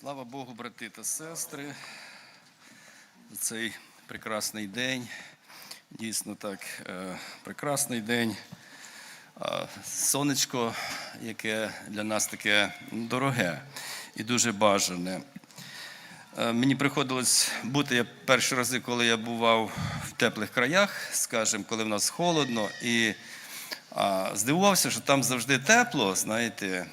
Слава Богу, брати та сестри, за цей прекрасний день. Дійсно так, е, прекрасний день. Сонечко, яке для нас таке дороге і дуже бажане. Е, Мені приходилось бути я перші рази, коли я бував в теплих краях, скажімо, коли в нас холодно, і здивувався, що там завжди тепло, знаєте.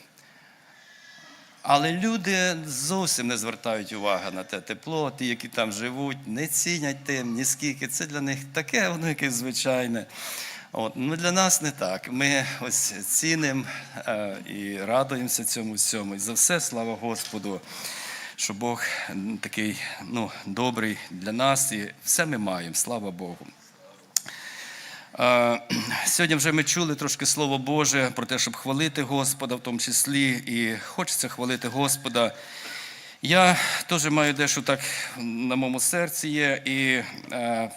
Але люди зовсім не звертають уваги на те тепло, ті, які там живуть, не цінять тим, ні скільки. Це для них таке, воно якесь звичайне. От. Ну, для нас не так. Ми ось цінимо е, і радуємося цьому всьому. І за все, слава Господу, що Бог такий ну, добрий для нас, і все ми маємо, слава Богу. Сьогодні вже ми чули трошки Слово Боже про те, щоб хвалити Господа в тому числі, і хочеться хвалити Господа. Я теж маю дещо так на моєму серці є, і е,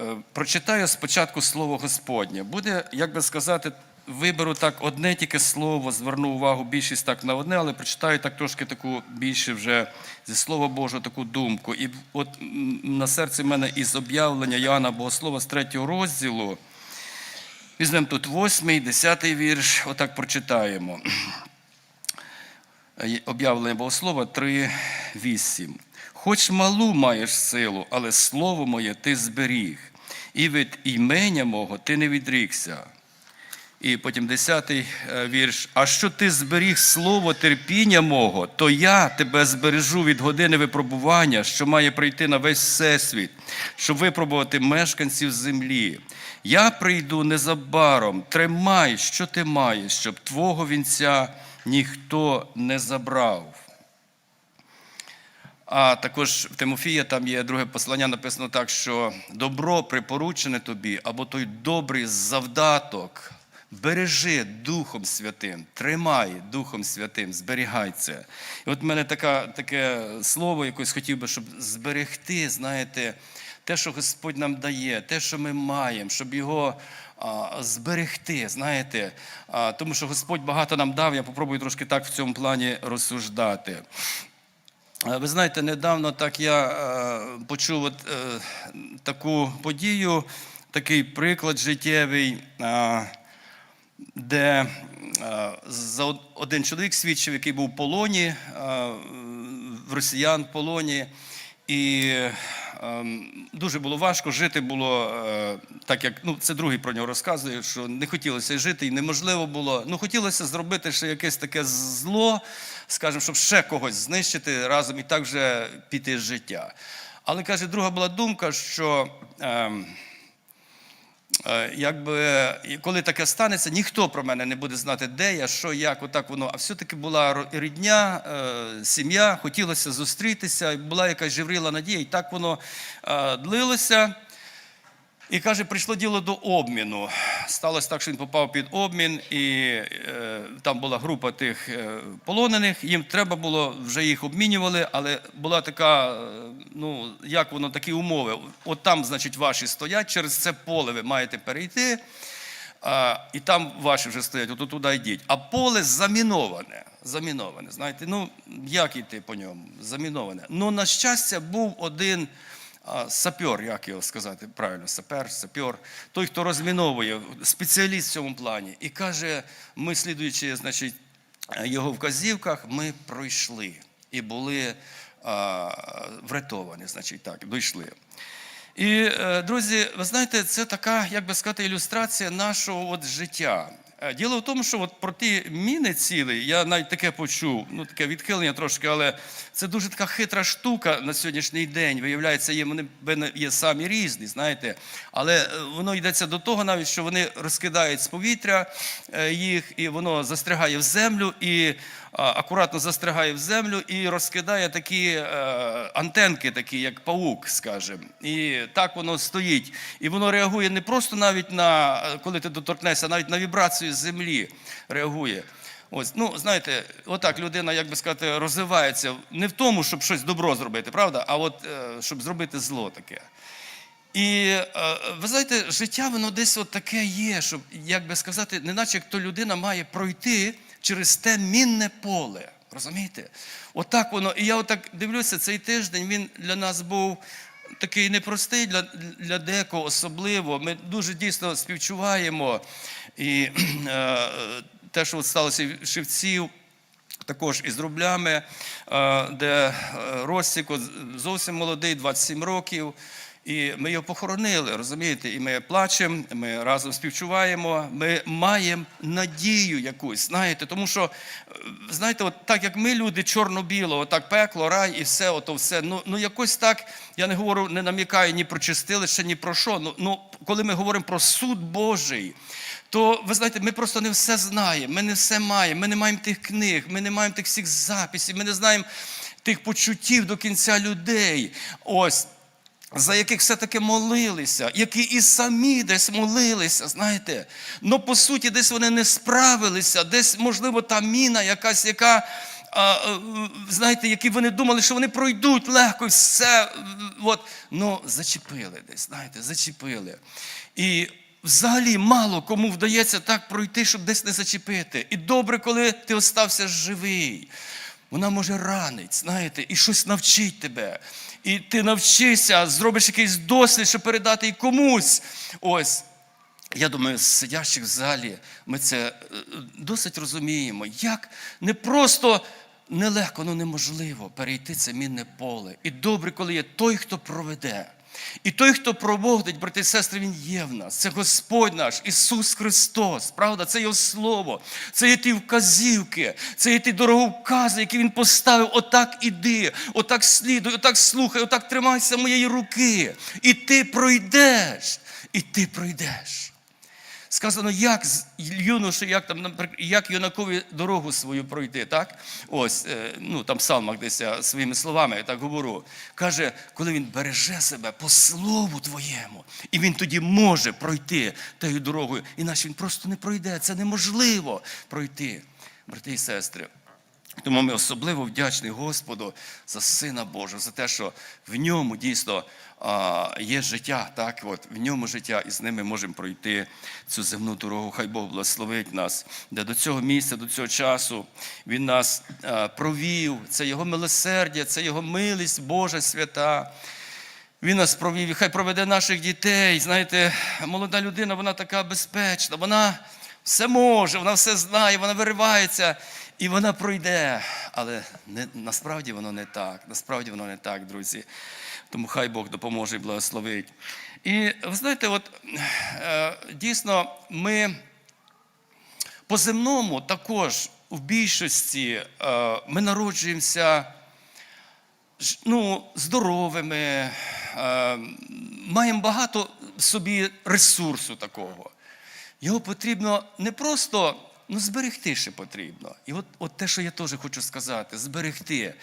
е, прочитаю спочатку Слово Господнє. Буде, як би сказати, виберу так одне тільки слово, зверну увагу більшість так на одне, але прочитаю так трошки таку більше вже зі Слова Божого таку думку. І от на серці в мене із об'явлення Іоанна Богослова з третього розділу. Візьмемо тут восьмий, десятий вірш, отак прочитаємо. Е, Об'явлення Богослова 3, 8. Хоч малу маєш силу, але слово моє ти зберіг, і від імення мого ти не відрікся. І потім десятий е, вірш. А що ти зберіг слово терпіння мого, то я тебе збережу від години випробування, що має прийти на весь всесвіт, щоб випробувати мешканців землі. Я прийду незабаром, тримай, що ти маєш, щоб твого вінця ніхто не забрав. А також в Тимофія там є друге послання, написано так, що добро припоручене тобі, або той добрий завдаток. Бережи Духом Святим, тримай Духом Святим, зберігай це. І от в мене така, таке слово, якось хотів би, щоб зберегти, знаєте, те, що Господь нам дає, те, що ми маємо, щоб його а, зберегти, знаєте, а, тому що Господь багато нам дав, я попробую трошки так в цьому плані розсуждати. Ви знаєте, недавно так я е, почув от, е, таку подію, такий приклад життєвий, е, де е, за один чоловік свідчив, який був в полоні, е, росіян в полоні. І ем, дуже було важко жити було, е, так як ну, це другий про нього розказує, що не хотілося жити і неможливо було. Ну, хотілося зробити ще якесь таке зло, скажімо, щоб ще когось знищити разом і так вже піти з життя. Але каже, друга була думка, що. Е, Якби коли таке станеться, ніхто про мене не буде знати, де я, що, як, отак воно. А все-таки була рідня, е, сім'я, хотілося зустрітися, була якась живріла надія, і так воно е, длилося. І каже, прийшло діло до обміну. Сталося так, що він попав під обмін, і е, там була група тих е, полонених. Їм треба було, вже їх обмінювали, але була така, е, ну як воно, такі умови. От там, значить, ваші стоять, через це поле ви маєте перейти. А, і там ваші вже стоять, от туди йдіть. А поле заміноване. Заміноване. Знаєте, ну як йти по ньому? Заміноване. Ну, на щастя, був один сапер, як його сказати правильно, сапер, сапер, той, хто розміновує, спеціаліст в цьому плані. І каже, ми, слідуючи, значить, його вказівках, ми пройшли і були а, врятовані, значить, так, дійшли. І, е, друзі, ви знаєте, це така, як би сказати, ілюстрація нашого от життя. Е, Діло в тому, що от про ті міни цілі, я навіть таке почув, ну таке відхилення трошки, але це дуже така хитра штука на сьогоднішній день. Виявляється, є, вони є самі різні, знаєте. Але е, воно йдеться до того, навіть що вони розкидають з повітря е, їх, і воно застрягає в землю, і акуратно застрягає в землю і розкидає такі антенки, такі як паук, скажімо. І так воно стоїть. І воно реагує не просто навіть на коли ти доторкнешся, навіть на вібрацію землі реагує. Ось, ну знаєте, отак людина, як би сказати, розвивається не в тому, щоб щось добро зробити, правда, а от е, щоб зробити зло таке. І е, ви знаєте, життя воно десь от таке є, щоб, як би сказати, неначе як то людина має пройти через те мінне поле. Розумієте? Отак воно. І я отак дивлюся, цей тиждень він для нас був такий непростий для, для декого особливо. Ми дуже дійсно співчуваємо. І е, те, що сталося в Шевців, також із рублями, е, де е, Ростік от зовсім молодий, 27 років. І ми його похоронили, розумієте? І ми плачемо, ми разом співчуваємо, ми маємо надію якусь, знаєте, тому що, знаєте, от так як ми люди чорно-біло, отак пекло, рай і все, ото все. Ну, ну якось так, я не говорю, не намікаю ні про чистилище, ні про що. Ну, ну коли ми говоримо про суд Божий, то ви знаєте, ми просто не все знаємо, ми не все маємо, ми не маємо тих книг, ми не маємо тих всіх записів, ми не знаємо тих почуттів до кінця людей. Ось. За яких все-таки молилися, які і самі десь молилися, знаєте. Ну, по суті, десь вони не справилися, десь, можливо, та міна якась, яка, а, а, знаєте, які вони думали, що вони пройдуть легко і все. От. Ну, зачепили десь, знаєте, зачепили. І взагалі мало кому вдається так пройти, щоб десь не зачепити. І добре, коли ти остався живий. Вона може ранить, знаєте, і щось навчить тебе. І ти навчишся, зробиш якийсь досвід, щоб передати і комусь. Ось. Я думаю, сидящих в залі ми це е, досить розуміємо, як не просто нелегко, ну неможливо перейти це мінне поле. І добре, коли є той, хто проведе. І той, хто проводить, брати і сестри, Він є в нас. Це Господь наш, Ісус Христос. Правда, це Його Слово, це є ті вказівки, це є ті дороговкази, які Він поставив. Отак іди, отак слідуй, отак слухай, отак тримайся моєї руки. І ти пройдеш, і ти пройдеш. Сказано, як юношу, як там, як юнакові дорогу свою пройти, так? Ось, е, ну там псалмах десь я своїми словами я так говорю. Каже, коли він береже себе по слову твоєму, і він тоді може пройти тою дорогою, іначе він просто не пройде. Це неможливо пройти, брати і сестри. Тому ми особливо вдячні Господу за Сина Божого, за те, що в ньому дійсно є життя, так, от, в ньому життя, і з ними можемо пройти цю земну дорогу. Хай Бог благословить нас, де до цього місця, до цього часу Він нас провів. Це Його милосердя, це Його милість Божа свята. Він нас провів, і хай проведе наших дітей. Знаєте, молода людина, вона така безпечна, вона все може, вона все знає, вона виривається і вона пройде. Але не, насправді воно не так. Насправді воно не так, друзі. Тому хай Бог допоможе і благословить. І ви знаєте, от е, дійсно ми по земному також в більшості е, ми народжуємося ну, здоровими, е, маємо багато собі ресурсу такого. Його потрібно не просто ну, зберегти ще потрібно. І от, от те, що я теж хочу сказати, зберегти.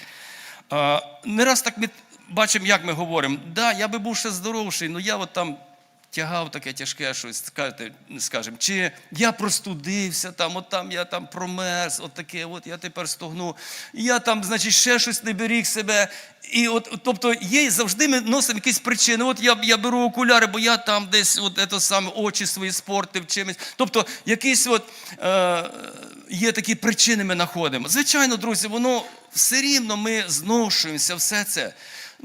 Е, не раз так ми бачимо, як ми говоримо, да, я би був ще здоровший, але я от там тягав таке тяжке щось, скажемо, чи я простудився, там, от там я там промерз, от таке, от я тепер стогну, я там, значить, ще щось не беріг себе. І от, тобто є завжди ми носимо якісь причини. От я, я беру окуляри, бо я там десь от це саме очі свої спортив чимось. Тобто, якісь от, е, є такі причини, ми знаходимо. Звичайно, друзі, воно все рівно ми зношуємося, все це.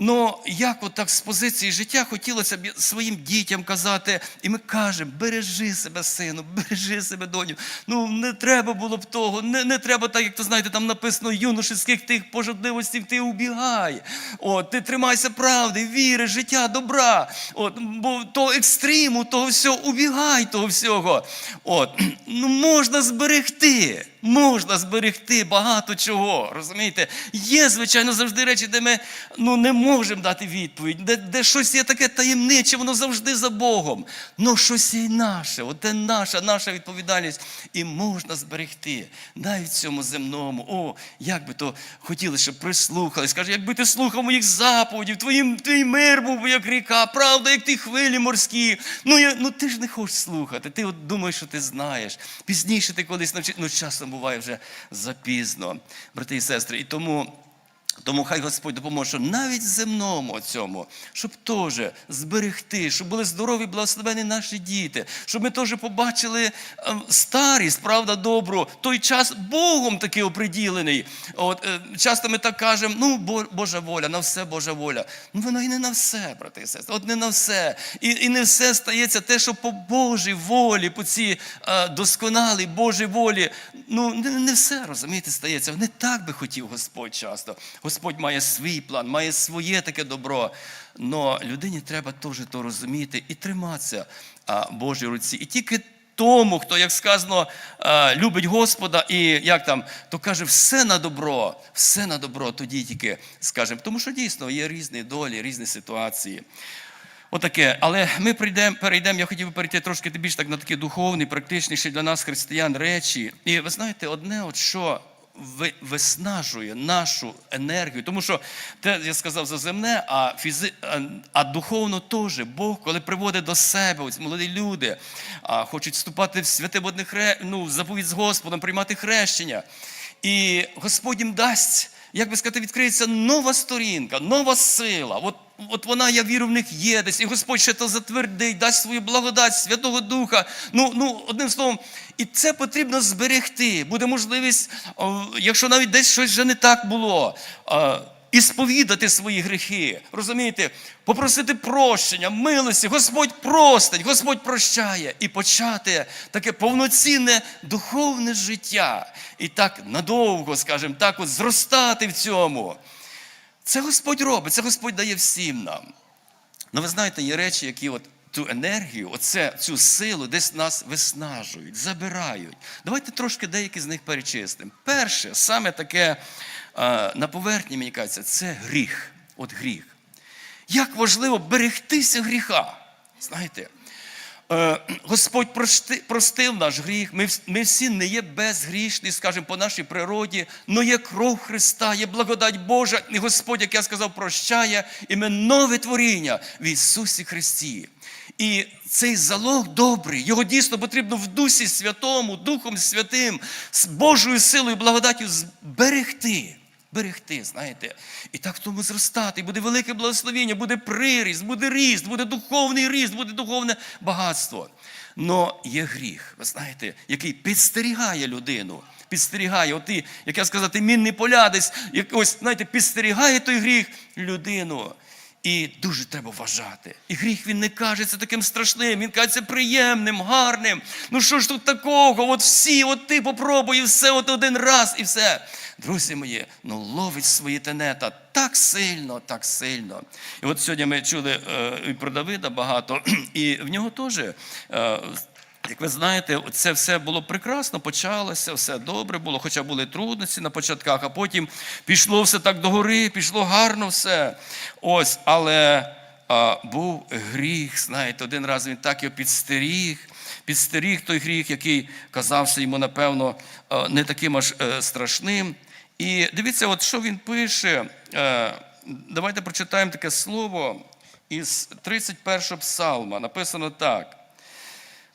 Ну, як от так з позиції життя хотілося б своїм дітям казати, і ми кажемо, бережи себе, сину, бережи себе, доню. Ну, не треба було б того, не, не треба так, як то знаєте, там написано юношеських тих пожадливостей, ти убігай. От, ти тримайся правди, віри, життя, добра. От, бо то екстриму, того всього, убігай того всього. От, ну, можна зберегти. Можна зберегти багато чого. Розумієте? Є, звичайно, завжди речі, де ми ну, не можемо дати відповідь, де, де щось є таке таємниче, воно завжди за Богом. Ну щось є наше, от це наша, наша відповідальність. І можна зберегти навіть в цьому земному. О, як би то хотіли, щоб прислухались. Каже, якби ти слухав моїх заповідів, твоїм, твій мир був би як ріка, правда, як ті хвилі морські. Ну, я, ну ти ж не хочеш слухати. Ти от думаєш, що ти знаєш. Пізніше ти колись навчиш. Ну, часом буває вже запізно, брати і сестри. І тому Тому хай Господь допоможе, навіть земному цьому, щоб теж зберегти, щоб були здорові, благословені наші діти, щоб ми теж побачили е, старість, правда, добру, той час Богом таки оприділений. От, е, часто ми так кажемо, ну, Божа воля, на все Божа воля. Ну, воно і не на все, брати і сестри, от не на все. І, і не все стається те, що по Божій волі, по цій е, досконалій Божій волі. Ну, не, не все, розумієте, стається. Не так би хотів Господь часто. Господь має свій план, має своє таке добро. Но людині треба теж то розуміти і триматися а, Божій руці. І тільки тому, хто, як сказано, любить Господа і як там, то каже, все на добро, все на добро, тоді тільки скажемо. Тому що дійсно є різні долі, різні ситуації. Отаке, але ми прийдемо, перейдемо, я хотів би перейти трошки більш так на такі духовні, практичніші для нас, християн, речі. І ви знаєте, одне, от що виснажує нашу енергію, тому що те, я сказав за земне, а, фізи, а, духовно теж. Бог, коли приводить до себе, ось молоді люди, а, хочуть вступати в святе водне хре, ну, заповідь з Господом, приймати хрещення. І Господь їм дасть, як би сказати, відкриється нова сторінка, нова сила. От, от вона, я вірю, в них є десь. І Господь ще то затвердить, дасть свою благодать Святого Духа. Ну, ну, одним словом, і це потрібно зберегти. Буде можливість, якщо навіть десь щось вже не так було. і сповідати свої гріхи, розумієте, попросити прощення, милості, Господь простить, Господь прощає, і почати таке повноцінне духовне життя. І так надовго, скажімо так, от зростати в цьому. Це Господь робить, це Господь дає всім нам. Ну, ви знаєте, є речі, які от ту енергію, оце, цю силу десь нас виснажують, забирають. Давайте трошки деякі з них перечистимо. Перше, саме таке на поверхні, мені кажеться, це гріх. От гріх. Як важливо берегтися гріха. Знаєте, Господь прости- простив наш гріх. Ми, ми всі не є безгрішні, скажімо, по нашій природі, але є кров Христа, є благодать Божа, і Господь, як я сказав, прощає, і ми нове творіння в Ісусі Христі. І цей залог добрий, його дійсно потрібно в Дусі Святому, Духом Святим, з Божою силою і благодаттю зберегти. Берегти, знаєте, і так в тому зростати, буде велике благословіння, буде приріст, буде ріст, буде духовний ріст, буде духовне багатство. Но є гріх, ви знаєте, який підстерігає людину. Підстерігає, от і, як я сказати, мінний поля десь, якось, знаєте, підстерігає той гріх людину. І дуже треба вважати. І гріх він не кажеться таким страшним, він кажеться приємним, гарним. Ну що ж тут такого? От всі, от ти попробуй, і все, от один раз, і все. Друзі мої, ну ловить свої тенета так сильно, так сильно. І от сьогодні ми чули е, і про Давида багато, і в нього теж. Е, як ви знаєте, це все було прекрасно, почалося, все добре було, хоча були трудності на початках, а потім пішло все так догори, пішло гарно все. Ось, але а, був гріх, знаєте, один раз він так його підстеріг, підстеріг той гріх, який казався йому, напевно, не таким аж е, страшним. І дивіться, от що він пише. Е, Давайте прочитаємо таке слово із 31 псалма. Написано так.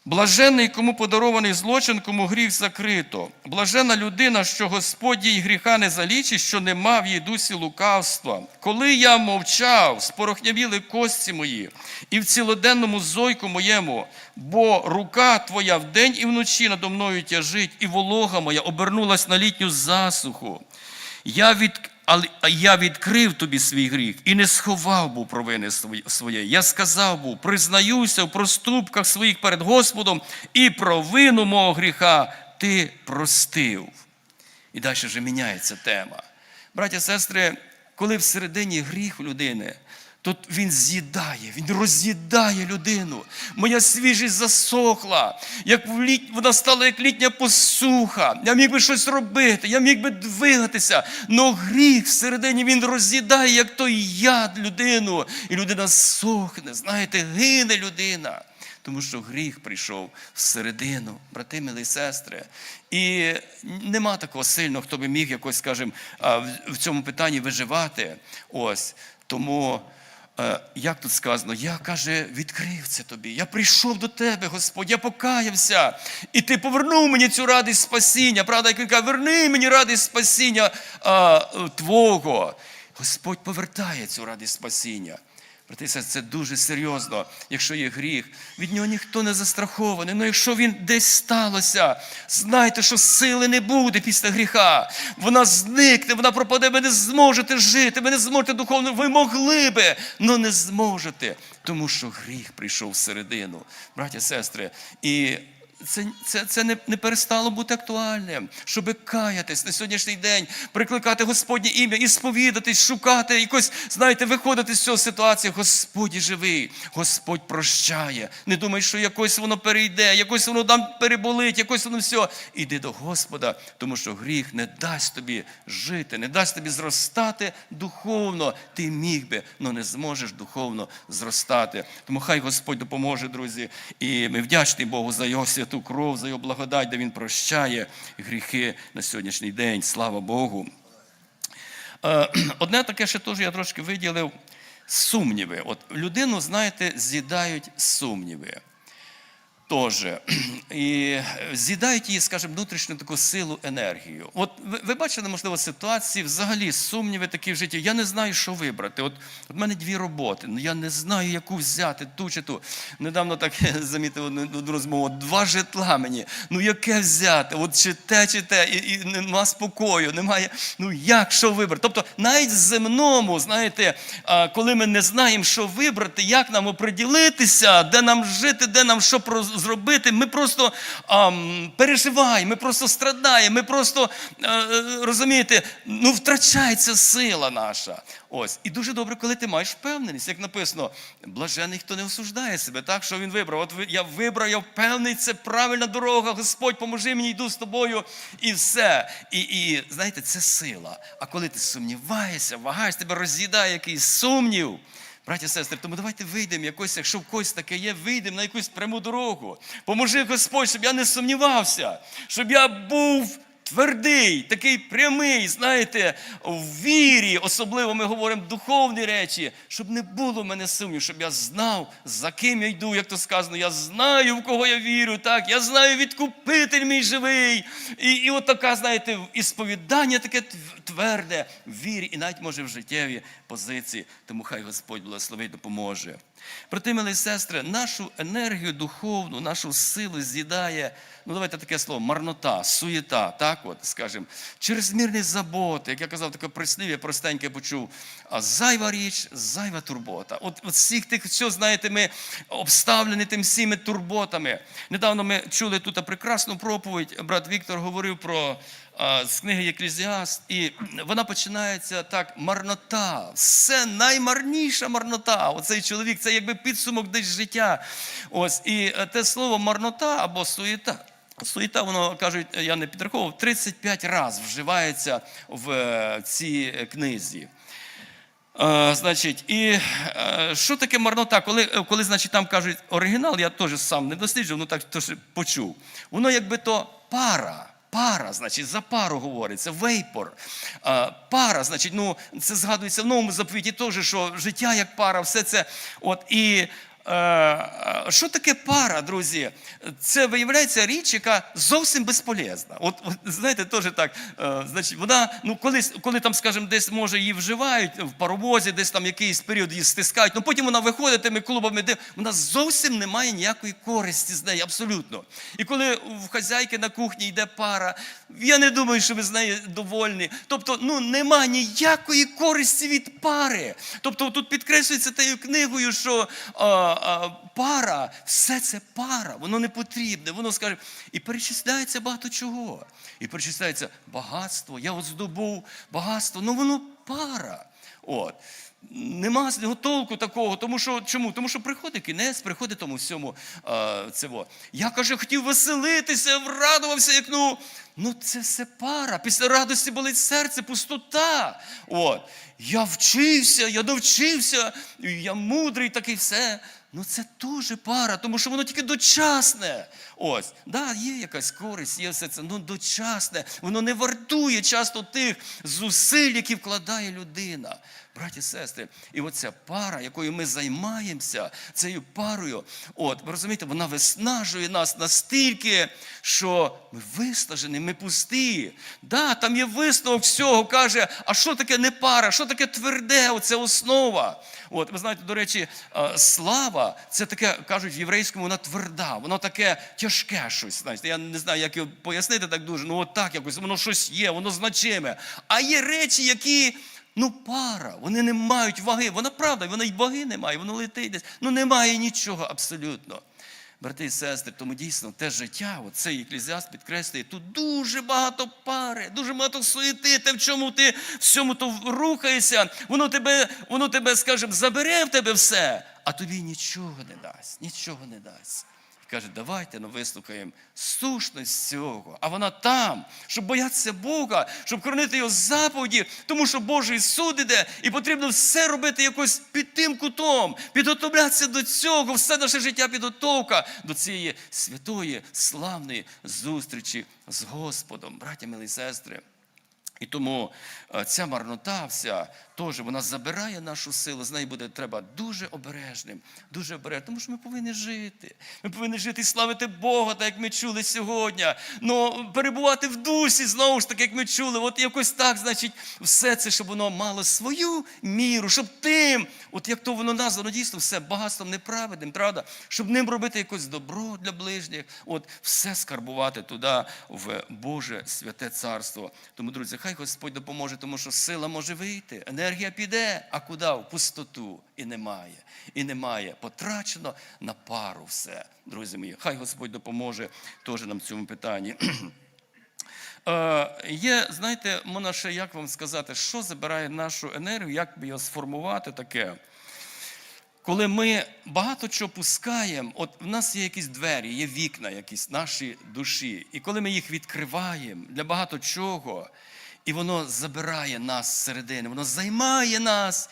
Блаженний, кому подарований злочин, кому гріх закрито. Блажена людина, що Господь їй гріха не залічить, що не мав її дусі лукавства. Коли я мовчав, спорохнявіли кості мої, і в цілоденному зойку моєму, бо рука твоя вдень і вночі надо мною тяжить, і волога моя обернулась на літню засуху. Я від, я відкрив тобі свій гріх і не сховав був провини своє. Я сказав був, признаюся в проступках своїх перед Господом, і провину мого гріха ти простив. І далі вже міняється тема. Браття, сестри, коли всередині гріх людини, то він з'їдає, він роз'їдає людину. Моя свіжість засохла, як в літ... вона стала як літня посуха. Я міг би щось робити, я міг би двигатися. Но гріх всередині він роз'їдає, як той яд людину. І людина сохне, знаєте, гине людина. Тому що гріх прийшов всередину, брати милі сестри. І нема такого сильного, хто би міг якось, скажімо, в- цьому питанні виживати. Ось. Тому, як тут сказано, я каже, відкрив це тобі. Я прийшов до тебе, Господь, я покаявся. І ти повернув мені цю радість спасіння. Правда, як він каже, верни мені радість спасіння а, е, Твого. Господь повертає цю радість спасіння. Брати і це дуже серйозно, якщо є гріх. Від нього ніхто не застрахований. Ну якщо він десь сталося, знайте, що сили не буде після гріха. Вона зникне, вона пропаде, ви не зможете жити, ви не зможете духовно, ви могли би, але не зможете. Тому що гріх прийшов всередину. Браті сестри, і це, це, це не, не перестало бути актуальним, щоб каятись на сьогоднішній день, прикликати Господнє ім'я і сповідатись, шукати якось, знаєте, виходити з цього ситуації. Господь живий, Господь прощає. Не думай, що якось воно перейде, якось воно там переболить, якось воно все. Іди до Господа, тому що гріх не дасть тобі жити, не дасть тобі зростати духовно. Ти міг би, але не зможеш духовно зростати. Тому хай Господь допоможе, друзі. І ми вдячні Богу за його святу кров, за його благодать, де він прощає гріхи на сьогоднішній день. Слава Богу. Е, Одне таке ще теж я трошки виділив сумніви. От людину, знаєте, з'їдають сумніви. Тоже. І з'їдають її, скажімо, внутрішню таку силу, енергію. От ви, ви бачили, можливо, ситуації, взагалі сумніви такі в житті. Я не знаю, що вибрати. От в мене дві роботи, ну я не знаю, яку взяти, ту чи ту. Недавно так замітив одну, розмову. Два житла мені. Ну яке взяти? От чи те, чи те, і, і нема спокою, немає. Ну як що вибрати? Тобто, навіть земному, знаєте, коли ми не знаємо, що вибрати, як нам оприділитися, де нам жити, де нам що про- зробити, ми просто ам, переживаємо, ми просто страдаємо, ми просто е, е, розумієте, ну втрачається сила наша. Ось. І дуже добре, коли ти маєш впевненість, як написано, блажений, хто не осуждає себе, так, що він вибрав. От я вибрав, я впевнений, це правильна дорога, Господь, поможи мені, йду з тобою, і все. І, і знаєте, це сила. А коли ти сумніваєшся, вагаєш, тебе роз'їдає якийсь сумнів. Браті сестри, тому давайте вийдемо якось, якщо в когось таке є, вийдемо на якусь пряму дорогу. Поможи Господь, щоб я не сумнівався, щоб я був твердий, такий прямий, знаєте, в вірі, особливо ми говоримо духовні речі, щоб не було в мене сумнів, щоб я знав, за ким я йду, як то сказано, я знаю, в кого я вірю, так, я знаю, відкупитель мій живий. І, і от така, знаєте, ісповідання таке тверде в вірі, і навіть може в життєві позиції. Тому хай Господь благословить допоможе. Проте, милі сестри, нашу енергію духовну, нашу силу з'їдає, ну давайте таке слово, марнота, суєта, так от, скажімо, чрезмірні заботи, як я казав, таке прислів'я простеньке почув. А зайва річ, зайва турбота. От, от всіх тих, все, знаєте, ми обставлені тим всіми турботами. Недавно ми чули тут прекрасну проповідь. Брат Віктор говорив про з книги Єклізіаст, і вона починається так: марнота, все наймарніша марнота. Оцей чоловік, це якби підсумок десь життя. Ось, і е, те слово марнота або суєта. Суєта, воно кажуть, я не підраховував, 35 разів вживається в е, цій е, книзі. Е, значить, і е, що таке марнота? Коли, е, коли значить, там кажуть оригінал, я теж сам не досліджував, ну так теж почув. Воно якби то пара. Пара, значить, за пару говориться, вейпор. Пара, значить, ну, це згадується в новому заповіті теж, що життя як пара, все це. От, і що таке пара, друзі? Це виявляється річ, яка зовсім безполезна. От, от знаєте, теж так. Е, значить, вона, ну, коли, коли там, скажімо, десь може її вживають в паровозі, десь там якийсь період її стискають, ну потім вона виходить тими клубами, де вона зовсім не має ніякої користі з неї, абсолютно. І коли в хазяйки на кухні йде пара, я не думаю, що ви з нею довольні. Тобто, ну нема ніякої користі від пари. Тобто, тут підкреслюється тією книгою, що а, а, пара, все це пара, воно не потрібне, воно скаже, і перечисляється багато чого. І перечисляється багатство. Я от здобув багатство, ну воно пара. От. Нема з нього толку такого, тому що чому? Тому що приходить кінець, приходить тому всьому е, цього. Я каже, хотів веселитися, врадувався, як ну. Ну, це все пара. Після радості болить серце, пустота. От. Я вчився, я довчився, я мудрий такий все. Ну це теж пара, тому що воно тільки дочасне. Ось, да, є якась користь, є все це, ну дочасне. Воно не вартує часто тих зусиль, які вкладає людина. Браті сестри, і оця пара, якою ми займаємося, цією парою, от, ви розумієте, вона виснажує нас настільки, що ми виснажені, ми пусті. Да, там є висновок всього, каже, а що таке не пара, що таке тверде, оце основа. От, ви знаєте, до речі, слава, це таке, кажуть в єврейському, вона тверда, воно таке тяжке щось. Знаєте, я не знаю, як його пояснити так дуже, ну от так якось, воно щось є, воно значиме. А є речі, які. Ну, пара, вони не мають ваги. Вона правда, вона й ваги не має, воно летить десь. Ну немає нічого абсолютно. Брати і сестри, тому дійсно те життя, оцей еклезіаст підкреслює, тут дуже багато пари, дуже багато суєти, те, в чому ти всьому то рухаєшся, воно тебе, воно тебе, скажімо, забере в тебе все, а тобі нічого не дасть, нічого не дасть. Каже, давайте ну, вислухаємо сущність цього. А вона там, щоб боятися Бога, щоб хоронити його заповіді, тому що Божий суд іде, і потрібно все робити якось під тим кутом, підготовлятися до цього, все наше життя підготовка до цієї святої, славної зустрічі з Господом, браття милі сестри. І тому е, ця марнота вся теж вона забирає нашу силу. З нею буде треба дуже обережним, дуже обережним, тому що ми повинні жити. Ми повинні жити і славити Бога, так як ми чули сьогодні. Ну, перебувати в дусі, знову ж таки, як ми чули. От якось так, значить, все це, щоб воно мало свою міру, щоб тим, от як то воно названо, дійсно, все багатством неправедним, правда, щоб ним робити якось добро для ближніх, от все скарбувати туди, в Боже святе царство. Тому, друзі, хай Господь допоможе, тому що сила може вийти, піде, а куди? В пустоту. І немає. І немає. Потрачено на пару все, друзі мої. Хай Господь допоможе теж нам в цьому питанні. Е, Є, знаєте, можна ще як вам сказати, що забирає нашу енергію, як би його сформувати таке. Коли ми багато чого пускаємо, от в нас є якісь двері, є вікна, якісь наші душі. І коли ми їх відкриваємо для багато чого, і воно забирає нас зсередини, воно займає нас,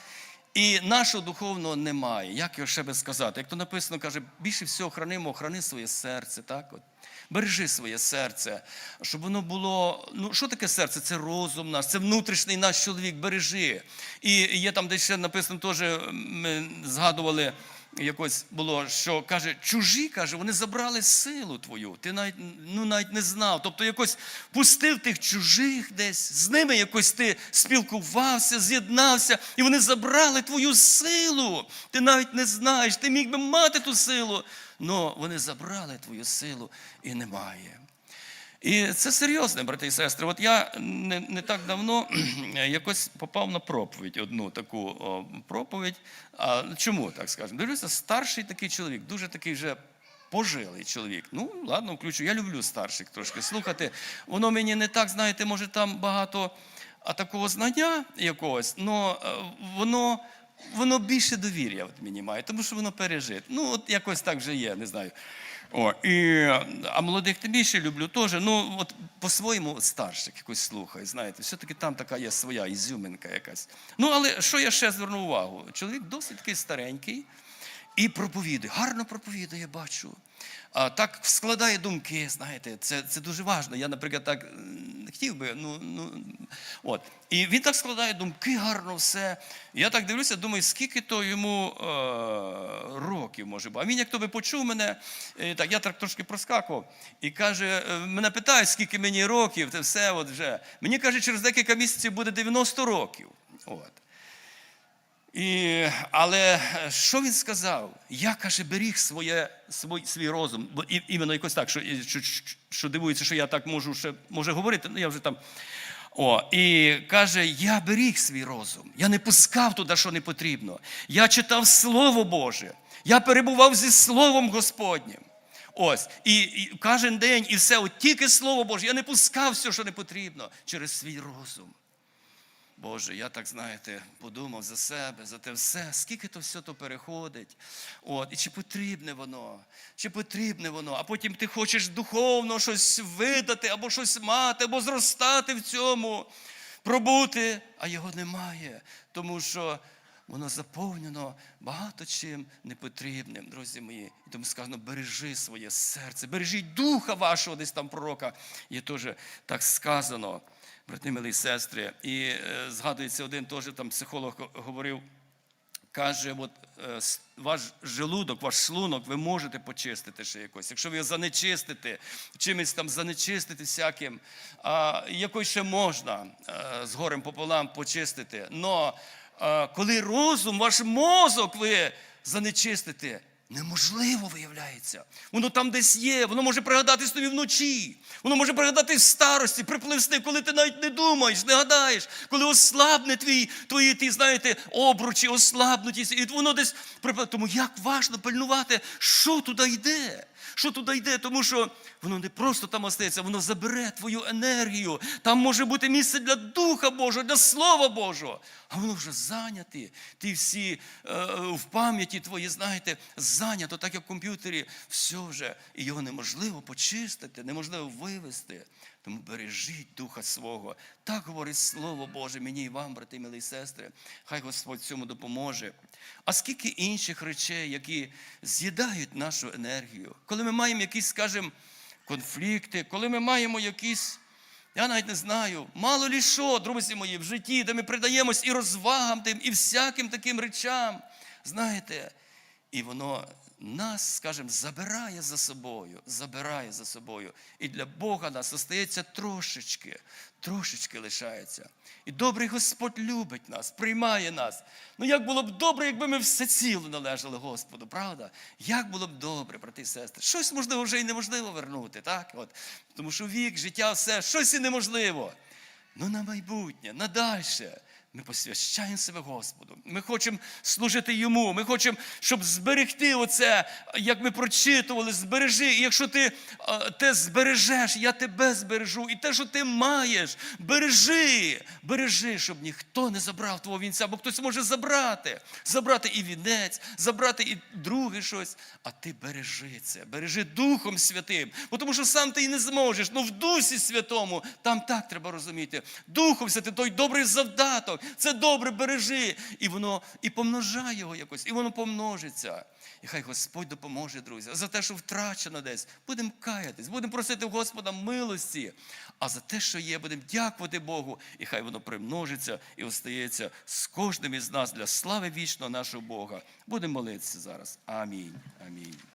і нашого духовного немає. Як його ще би сказати? Як то написано, каже, більше всього хранимо, храни своє серце. так от. Бережи своє серце, щоб воно було. Ну, що таке серце? Це розум наш, це внутрішній наш чоловік, бережи. І є там, де ще написано, теж ми згадували, якось було, що каже, чужі каже, вони забрали силу твою. Ти навіть ну, навіть не знав. Тобто якось пустив тих чужих десь, з ними якось ти спілкувався, з'єднався, і вони забрали твою силу. Ти навіть не знаєш, ти міг би мати ту силу. але вони забрали твою силу і немає. І це серйозне, брати і сестри. От я не, не так давно якось попав на проповідь, одну таку о, проповідь. А, чому так скажемо? Дивлюся, старший такий чоловік, дуже такий вже пожилий чоловік. Ну, ладно, включу. Я люблю старших трошки слухати. Воно мені не так, знаєте, може, там багато а такого знання якогось, але воно. Воно більше довір'я от мені має, тому що воно пережит. Ну, от якось так вже є, не знаю. О, і, а молодих тим більше люблю теж. Ну, от по-своєму старших якось слухаю, знаєте, все-таки там така є своя ізюминка якась. Ну, але що я ще звернув увагу? Чоловік досить такий старенький і проповідує, гарно проповідує, бачу. А, так складає думки, знаєте, це це дуже важливо. Я, наприклад, так не хотів би. ну, ну, от. І він так складає думки, гарно все. Я так дивлюся, думаю, скільки то йому е, років може бути. А він як то би почув мене, е, так, я так трошки проскакував, і каже, е, мене питають, скільки мені років, це все от вже. Мені каже, через декілька місяців буде 90 років. От. І, Але що він сказав? Я каже, беріг своє, свій, свій розум. Бо іменно якось так, що, що, що дивується, що я так можу ще може говорити, ну я вже там. О, І каже, я беріг свій розум, я не пускав туди, що не потрібно. Я читав Слово Боже, я перебував зі Словом Господнім. Ось, і, і кожен день, і все, от тільки Слово Боже, я не пускав все, що не потрібно, через свій розум. Боже, я так, знаєте, подумав за себе, за те все, скільки то все то переходить. От, І чи потрібне воно, чи потрібне воно, а потім ти хочеш духовно щось видати, або щось мати, або зростати в цьому, пробути, а його немає. Тому що воно заповнено багато чим непотрібним, друзі мої. І тому сказано, бережи своє серце, бережіть духа вашого, десь там пророка. Є теж так сказано, брати милі сестри. І е, згадується один теж там психолог говорив. Каже, от е, ваш желудок, ваш шлунок ви можете почистити ще якось. Якщо ви його занечистите, чимось там занечистити всяким, а, якось ще можна е, з горем пополам почистити. Но е, коли розум, ваш мозок ви занечистите, неможливо виявляється. Воно там десь є, воно може пригадатись тобі вночі, воно може пригадати в старості, припливсти, коли ти навіть не думаєш, не гадаєш, коли ослабне твій, твої, ті, знаєте, обручі, ослабнутість, і воно десь. Тому як важно пильнувати, що туди йде. Що туди йде, тому що воно не просто там остається, воно забере твою енергію. Там може бути місце для Духа Божого, для Слова Божого. А воно вже зайняте. Ті всі е, в пам'яті твої, знаєте, зайнято, так як в комп'ютері, все вже. І його неможливо почистити, неможливо вивести. Тому бережіть духа свого. Так говорить Слово Боже мені і вам, брати, милі сестри. Хай Господь цьому допоможе. А скільки інших речей, які з'їдають нашу енергію, коли ми маємо якісь, скажімо, конфлікти, коли ми маємо якісь. Я навіть не знаю, мало лі що, друзі мої, в житті, де ми придаємось і розвагам тим, і всяким таким речам. Знаєте, і воно нас, скажімо, забирає за собою, забирає за собою. І для Бога нас остається трошечки, трошечки лишається. І добрий Господь любить нас, приймає нас. Ну як було б добре, якби ми все ціло належали Господу, правда? Як було б добре, брати і сестри? Щось можливо вже і неможливо вернути, так? От. Тому що вік, життя, все, щось і неможливо. Ну на майбутнє, на дальше. Ми посвящаємо себе Господу. Ми хочемо служити Йому. Ми хочемо, щоб зберегти оце, як ми прочитували, збережи. І якщо ти те збережеш, я тебе збережу. І те, що ти маєш, бережи, бережи, щоб ніхто не забрав твого вінця, бо хтось може забрати, забрати і вінець, забрати і друге щось. А ти бережи це, бережи Духом Святим. Бо тому що сам ти і не зможеш. Ну в Дусі Святому, там так треба розуміти. Духом Святим, той добрий завдаток. Це добре бережи. І воно і помножає його якось, і воно помножиться. І хай Господь допоможе, друзі. За те, що втрачено десь, будемо каятись, будемо просити Господа милості. А за те, що є, будемо дякувати Богу, і хай воно примножиться і остається з кожним із нас для слави вічного нашого Бога. Будемо молитися зараз. Амінь. Амінь.